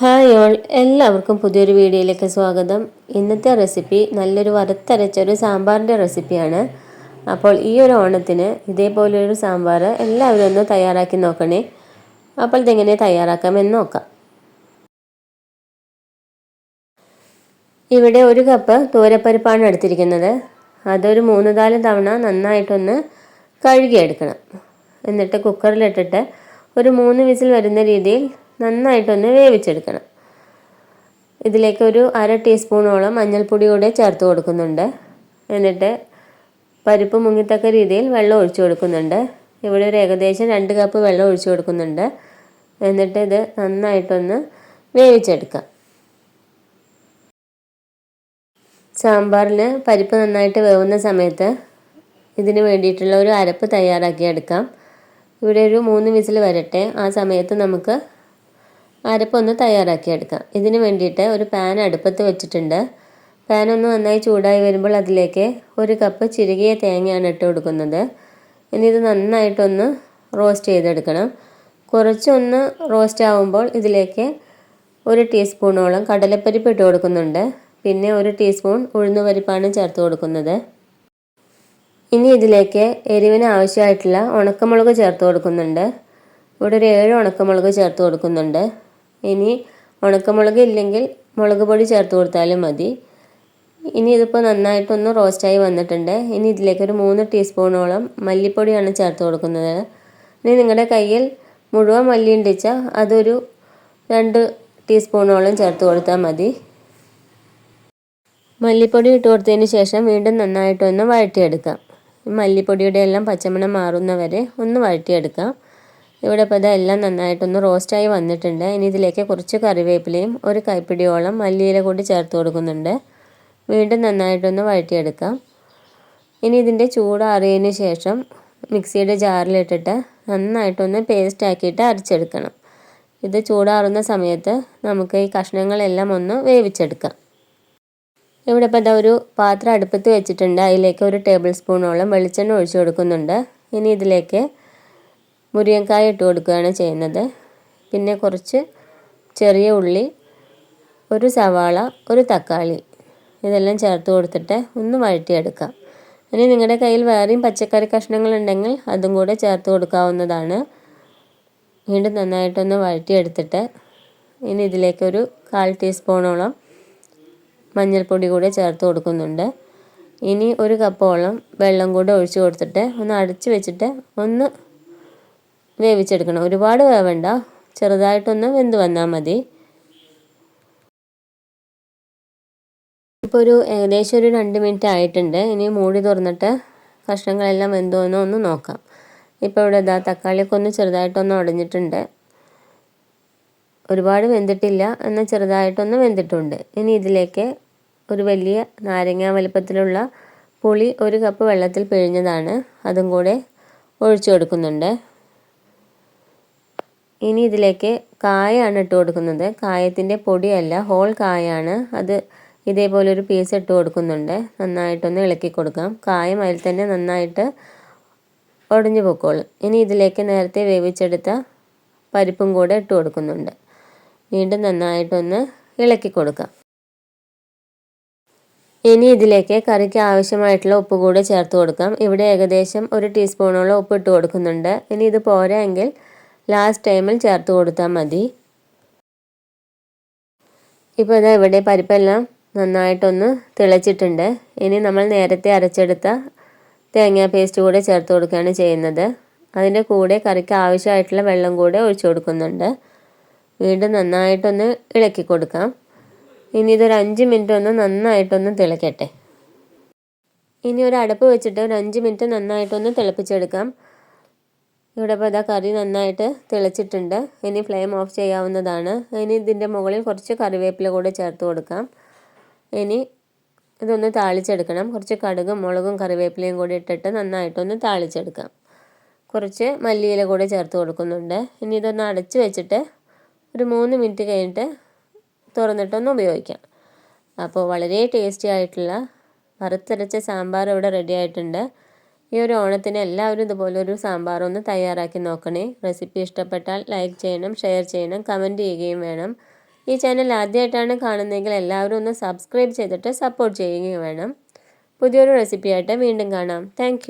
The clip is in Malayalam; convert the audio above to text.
ഹായ് ഓൾ എല്ലാവർക്കും പുതിയൊരു വീഡിയോയിലേക്ക് സ്വാഗതം. ഇന്നത്തെ റെസിപ്പി നല്ലൊരു വറുത്തരച്ചൊരു സാമ്പാറിന്റെ റെസിപ്പിയാണ് അപ്പോൾ ഈ ഒരു ഓണത്തിന് ഇതേപോലൊരു സാമ്പാർ എല്ലാവരും ഒന്ന് തയ്യാറാക്കി നോക്കണേ. അപ്പോൾ ഇതെങ്ങനെ തയ്യാറാക്കാമെന്ന് നോക്കാം. ഇവിടെ ഒരു കപ്പ് തൂരപ്പരിപ്പാണ് എടുത്തിരിക്കുന്നത്. അതൊരു മൂന്ന് നാല് തവണ നന്നായിട്ടൊന്ന് കഴുകിയെടുക്കണം. എന്നിട്ട് കുക്കറിലിട്ടിട്ട് ഒരു മൂന്ന് വിസിൽ വരുന്ന രീതിയിൽ നന്നായിട്ടൊന്ന് വേവിച്ചെടുക്കണം. ഇതിലേക്ക് ഒരു അര ടീസ്പൂണോളം മഞ്ഞൾപ്പൊടി കൂടെ ചേർത്ത് കൊടുക്കുന്നുണ്ട്. എന്നിട്ട് പരിപ്പ് മുങ്ങിത്തക്ക രീതിയിൽ വെള്ളം ഒഴിച്ചു കൊടുക്കുന്നുണ്ട്. ഇവിടെ ഒരു ഏകദേശം രണ്ട് കപ്പ് വെള്ളം ഒഴിച്ചു കൊടുക്കുന്നുണ്ട്. എന്നിട്ട് ഇത് നന്നായിട്ടൊന്ന് വേവിച്ചെടുക്കാം. സാമ്പാറിന് പരിപ്പ് നന്നായിട്ട് വേവുന്ന സമയത്ത് ഇതിന് വേണ്ടിയിട്ടുള്ള ഒരു അരപ്പ് തയ്യാറാക്കിയെടുക്കാം ഇവിടെ ഒരു മൂന്ന് വിസിൽ വരട്ടെ. ആ സമയത്ത് നമുക്ക് അരപ്പൊന്ന് തയ്യാറാക്കിയെടുക്കാം ഇതിന് വേണ്ടിയിട്ട് ഒരു പാൻ അടുപ്പത്ത് വെച്ചിട്ടുണ്ട്. പാൻ ഒന്ന് നന്നായി ചൂടായി വരുമ്പോൾ അതിലേക്ക് ഒരു കപ്പ് ചിരുകിയ തേങ്ങയാണ് ഇട്ട് കൊടുക്കുന്നത്. ഇനി ഇത് നന്നായിട്ടൊന്ന് റോസ്റ്റ് ചെയ്തെടുക്കണം. കുറച്ചൊന്ന് റോസ്റ്റ് ആവുമ്പോൾ ഇതിലേക്ക് ഒരു ടീസ്പൂണോളം കടലപ്പരിപ്പ് ഇട്ട് കൊടുക്കുന്നുണ്ട്. പിന്നെ ഒരു ടീസ്പൂൺ ഉഴുന്നുപരിപ്പാണ് ചേർത്ത് കൊടുക്കുന്നത്. ഇനി ഇതിലേക്ക് എരിവിന് ആവശ്യമായിട്ടുള്ള ഉണക്കമുളക് ചേർത്ത് കൊടുക്കുന്നുണ്ട്. ഇവിടെ ഒരു ഏഴ് ഉണക്കമുളക് ചേർത്ത് കൊടുക്കുന്നുണ്ട്. ഇനി ഉണക്കമുളക് ഇല്ലെങ്കിൽ മുളക് പൊടി ചേർത്ത് കൊടുത്താലും മതി. ഇനി ഇതിപ്പോൾ നന്നായിട്ടൊന്ന് റോസ്റ്റായി വന്നിട്ടുണ്ട്. ഇനി ഇതിലേക്ക് ഒരു മൂന്ന് ടീസ്പൂണോളം മല്ലിപ്പൊടിയാണ് ചേർത്ത് കൊടുക്കുന്നത്. ഇനി നിങ്ങളുടെ കയ്യിൽ മുഴുവൻ മല്ലി ഉണ്ടിച്ചാൽ അതൊരു രണ്ട് ടീസ്പൂണോളം ചേർത്ത് കൊടുത്താൽ മതി. മല്ലിപ്പൊടി ഇട്ട് കൊടുത്തതിന് ശേഷം വീണ്ടും നന്നായിട്ടൊന്ന് വഴറ്റിയെടുക്കാം. മല്ലിപ്പൊടിയുടെ എല്ലാം പച്ചമണം മാറുന്നവരെ ഒന്ന് വഴറ്റിയെടുക്കാം. ഇവിടെ ഇപ്പോൾ ഇതെല്ലാം നന്നായിട്ടൊന്ന് റോസ്റ്റായി വന്നിട്ടുണ്ട്. ഇനി ഇതിലേക്ക് കുറച്ച് കറിവേപ്പിലയും ഒരു കൈപ്പിടിയോളം മല്ലിയില കൂടി ചേർത്ത് കൊടുക്കുന്നുണ്ട്. വീണ്ടും നന്നായിട്ടൊന്ന് വഴറ്റിയെടുക്കാം. ഇനി ഇതിന്റെ ചൂടാറിയതിന് ശേഷം മിക്സിയുടെ ജാറിലിട്ടിട്ട് നന്നായിട്ടൊന്ന് പേസ്റ്റ് ആക്കിയിട്ട് അരച്ചെടുക്കണം. ഇത് ചൂടാറുന്ന സമയത്ത് നമുക്ക് ഈ കഷ്ണങ്ങളെല്ലാം ഒന്ന് വേവിച്ചെടുക്കാം. ഇവിടെ ഇപ്പോൾ ഒരു പാത്രം അടുപ്പത്ത് വെച്ചിട്ടുണ്ട്. അതിലേക്ക് ഒരു ടേബിൾ സ്പൂണോളം വെളിച്ചെണ്ണ ഒഴിച്ചു കൊടുക്കുന്നുണ്ട്. ഇനി ഇതിലേക്ക് മുരിങ്ങക്കായ ഇട്ട് കൊടുക്കുകയാണ് ചെയ്യുന്നത്. പിന്നെ കുറച്ച് ചെറിയ ഉള്ളി ഒരു സവാള ഒരു തക്കാളി ഇതെല്ലാം ചേർത്ത് കൊടുത്തിട്ട് ഒന്ന് വഴറ്റിയെടുക്കാം. ഇനി നിങ്ങളുടെ കയ്യിൽ വേറെയും പച്ചക്കറി കഷ്ണങ്ങൾ ഉണ്ടെങ്കിൽ അതും കൂടെ ചേർത്ത് കൊടുക്കാവുന്നതാണ്. വീണ്ടും നന്നായിട്ടൊന്ന് വഴറ്റിയെടുത്തിട്ട് ഇനി ഇതിലേക്കൊരു കാൽ ടീസ്പൂണോളം മഞ്ഞൾപ്പൊടി കൂടെ ചേർത്ത് കൊടുക്കുന്നുണ്ട്. ഇനി ഒരു കപ്പോളം വെള്ളം കൂടെ ഒഴിച്ച് കൊടുത്തിട്ട് ഒന്ന് അടച്ച് വെച്ചിട്ട് ഒന്ന് വേവിച്ചെടുക്കണം. ഒരുപാട് വേവണ്ട. ചെറുതായിട്ടൊന്ന് വെന്ത് വന്നാൽ മതി. ഇപ്പോൾ ഒരു ഏകദേശം ഒരു രണ്ട് മിനിറ്റ് ആയിട്ടുണ്ട്. ഇനി മൂടി തുറന്നിട്ട് കഷ്ണങ്ങളെല്ലാം വെന്തോന്നോ ഒന്ന് നോക്കാം. ഇപ്പോൾ ഇവിടെ ഇതാ തക്കാളിയൊക്കെ ഒന്ന് ചെറുതായിട്ടൊന്ന് ഉടഞ്ഞിട്ടുണ്ട് ഒരുപാട് വെന്തിട്ടില്ല. എന്നാൽ ചെറുതായിട്ടൊന്ന് വെന്തിട്ടുണ്ട്. ഇനി ഇതിലേക്ക് ഒരു വലിയ നാരങ്ങ വലിപ്പത്തിലുള്ള പുളി ഒരു കപ്പ് വെള്ളത്തിൽ പിഴിഞ്ഞതാണ്. അതും കൂടെ ഒഴിച്ചു കൊടുക്കുന്നുണ്ട്. ഇനി ഇതിലേക്ക് കായാണ് ഇട്ട് കൊടുക്കുന്നത്. കായത്തിന്റെ പൊടിയല്ല ഹോൾ കായാണ്. അത് ഇതേപോലെ ഒരു പീസ് ഇട്ട് കൊടുക്കുന്നുണ്ട്. നന്നായിട്ടൊന്ന് ഇളക്കി കൊടുക്കാം. കായം അതിൽ തന്നെ നന്നായിട്ട് ഉടഞ്ഞു പൊക്കോളും. ഇനി ഇതിലേക്ക് നേരത്തെ വേവിച്ചെടുത്ത പരിപ്പും കൂടെ ഇട്ട് കൊടുക്കുന്നുണ്ട്. വീണ്ടും നന്നായിട്ടൊന്ന് ഇളക്കി കൊടുക്കാം. ഇനി ഇതിലേക്ക് കറിക്ക് ആവശ്യമായിട്ടുള്ള ഉപ്പ് കൂടെ ചേർത്ത് കൊടുക്കാം. ഇവിടെ ഏകദേശം ഒരു ടീസ്പൂണോളം ഉപ്പ് ഇട്ട് കൊടുക്കുന്നുണ്ട്. ഇനി ഇത് പോരാ എങ്കിൽ ലാസ്റ്റ് ടൈമിൽ ചേർത്ത് കൊടുത്താൽ മതി. ഇപ്പോൾ ഇതാ ഇവിടെ പരിപ്പെല്ലാം നന്നായിട്ടൊന്ന് തിളച്ചിട്ടുണ്ട്. ഇനി നമ്മൾ നേരത്തെ അരച്ചെടുത്ത തേങ്ങാ പേസ്റ്റ് കൂടെ ചേർത്ത് കൊടുക്കുകയാണ് ചെയ്യുന്നത്. അതിന്റെ കൂടെ കറിക്ക് ആവശ്യമായിട്ടുള്ള വെള്ളം കൂടെ ഒഴിച്ചു കൊടുക്കുന്നുണ്ട്. വീണ്ടും നന്നായിട്ടൊന്ന് ഇളക്കി കൊടുക്കാം. ഇനി ഇതൊരു അഞ്ച് മിനിറ്റ് ഒന്ന് നന്നായിട്ടൊന്ന് തിളക്കട്ടെ. ഇനി ഒരു അടപ്പ് വെച്ചിട്ട് ഒരു അഞ്ച് മിനിറ്റ് നന്നായിട്ടൊന്ന് തിളപ്പിച്ചെടുക്കാം. ഇവിടെ ഇപ്പോൾ ഇതാ കറി നന്നായിട്ട് തിളച്ചിട്ടുണ്ട്. ഇനി ഫ്ലെയിം ഓഫ് ചെയ്യാവുന്നതാണ്. ഇനി ഇതിന്റെ മുകളിൽ കുറച്ച് കറിവേപ്പില കൂടെ ചേർത്ത് കൊടുക്കാം. ഇനി ഇതൊന്ന് താളിച്ചെടുക്കണം. കുറച്ച് കടുകും മുളകും കറിവേപ്പിലയും കൂടി ഇട്ടിട്ട് നന്നായിട്ടൊന്ന് താളിച്ചെടുക്കാം. കുറച്ച് മല്ലിയില കൂടെ ചേർത്ത് കൊടുക്കുന്നുണ്ട്. ഇനി ഇതൊന്ന് അടച്ച് വെച്ചിട്ട് ഒരു മൂന്ന് മിനിറ്റ് കഴിഞ്ഞിട്ട് തുറന്നിട്ടൊന്ന് ഉപയോഗിക്കാം. അപ്പോൾ വളരെ ടേസ്റ്റി ആയിട്ടുള്ള വറുത്തരച്ച സാമ്പാർ ഇവിടെ റെഡി ആയിട്ടുണ്ട്. ഈ ഒരു ഓണത്തിന് എല്ലാവരും ഇതുപോലെ ഒരു സാമ്പാർ ഒന്ന് തയ്യാറാക്കി നോക്കണേ. റെസിപ്പി ഇഷ്ടപ്പെട്ടാൽ ലൈക്ക് ചെയ്യണം ഷെയർ ചെയ്യണം കമന്റ് ചെയ്യുകയും വേണം. ഈ ചാനൽ ആദ്യമായിട്ടാണ് കാണുന്നതെങ്കിൽ എല്ലാവരും ഒന്ന് സബ്സ്ക്രൈബ് ചെയ്തിട്ട് സപ്പോർട്ട് ചെയ്യുകയും വേണം. പുതിയൊരു റെസിപ്പിയായിട്ട് വീണ്ടും കാണാം. താങ്ക്